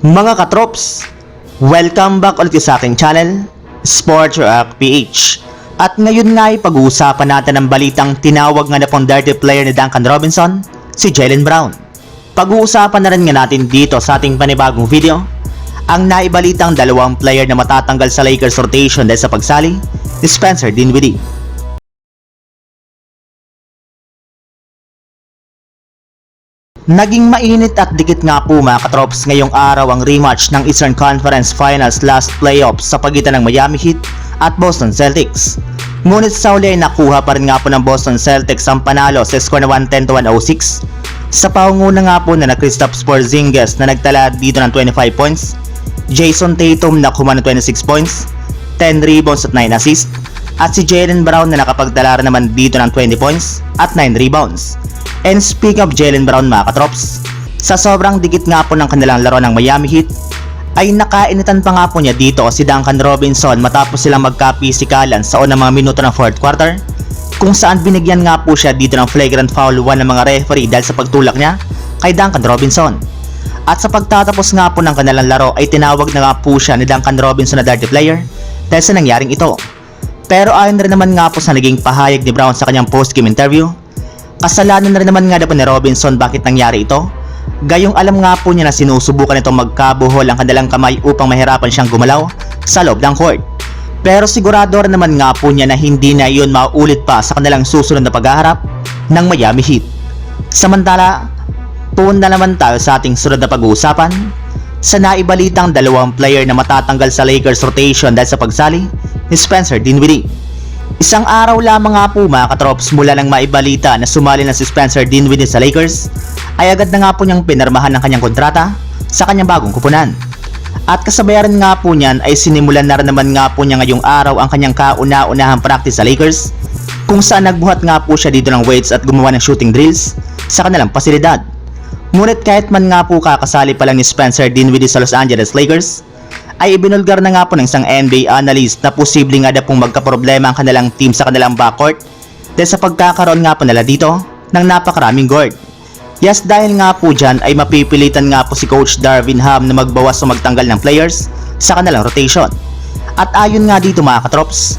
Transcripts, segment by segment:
Mga katrops, welcome back ulit sa aking channel, Sports Rock PH. At ngayon nga ay pag-uusapan natin ang balitang tinawag nga na pong dirty player ni Duncan Robinson, si Jalen Brown. Pag-uusapan na rin nga natin dito sa ating panibagong video, ang naibalitang dalawang player na matatanggal sa Lakers rotation dahil sa pagsali ni Spencer Dinwiddie. Naging mainit at dikit nga po mga katrops ngayong araw ang rematch ng Eastern Conference Finals last playoffs sa pagitan ng Miami Heat at Boston Celtics. Ngunit sa uli ay nakuha pa rin nga po ng Boston Celtics ang panalo sa score na 110 to 106 sa paunguna nga po na na Kristaps Porzingis na nagtala dito ng 25 points, Jason Tatum na kumana ng 26 points, 10 rebounds at 9 assists, at si Jalen Brown na nakapagtala naman dito ng 20 points at 9 rebounds. And speak of Jalen Brown mga katrops, sa sobrang dikit nga po ng kanilang laro ng Miami Heat, ay nakainitan pa nga po niya dito si Duncan Robinson matapos silang magkapisikalan sa unang mga minuto ng fourth quarter kung saan binigyan nga po siya dito ng flagrant foul 1 ng mga referee dahil sa pagtulak niya kay Duncan Robinson. At sa pagtatapos nga po ng kanilang laro ay tinawag na nga po siya ni Duncan Robinson na dirty player dahil sa nangyaring ito. Pero ayon rin naman nga po sa naging pahayag ni Brown sa kanyang post-game interview, kasalanan na rin naman nga daw ni Robinson bakit nangyari ito. Gayong alam nga po niya na sinusubukan itong magkabuhol ang kanilang kamay upang mahirapan siyang gumalaw sa loob ng court. Pero sigurado rin naman nga po niya na hindi na iyon maulit pa sa kanilang susunod na paghaharap ng Miami Heat. Samantala, tuon na naman tayo sa ating sunod na pag-uusapan sa naibalitang dalawang player na matatanggal sa Lakers rotation dahil sa pagsali ni Spencer Dinwiddie. Isang araw lamang nga po mga katrops mula nang maibalita na sumali na si Spencer Dinwiddie sa Lakers ay agad na nga po niyang pinarmahan ng kanyang kontrata sa kanyang bagong kupunan. At kasabayan nga po niyan ay sinimulan na rin naman nga po niya ngayong araw ang kanyang kauna-unahang practice sa Lakers kung saan nagbuhat nga po siya dito ng weights at gumawa ng shooting drills sa kanilang pasilidad. Ngunit kahit man nga po kakasali pa lang ni Spencer Dinwiddie sa Los Angeles Lakers, ay ibinulgar na nga po ng isang NBA analyst na posible nga na pong magkaproblema ang kanilang team sa kanilang backcourt dahil sa pagkakaroon nga po nila dito ng napakaraming guard. Yes, dahil nga po dyan ay mapipilitan nga po si Coach Darvin Ham na magbawas o magtanggal ng players sa kanilang rotation. At ayon nga dito mga katrops,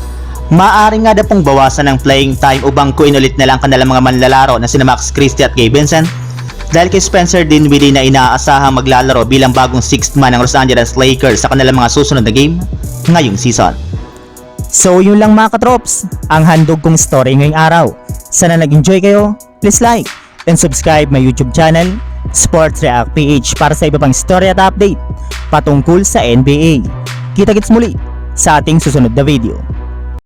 maaari nga na pong bawasan ng playing time o bangkuin ulit na lang kanilang mga manlalaro na sina Max Christie at Gabe Vincent dahil kay Spencer Dinwiddie na inaasahang maglalaro bilang bagong sixth man ng Los Angeles Lakers sa kanilang mga susunod na game ngayong season. So yun lang mga katrops, ang handog kong story ngayong araw. Sana nag-enjoy kayo, please like and subscribe my YouTube channel, Sports React PH para sa iba pang story at update patungkol sa NBA. Kita-kits muli sa ating susunod na video.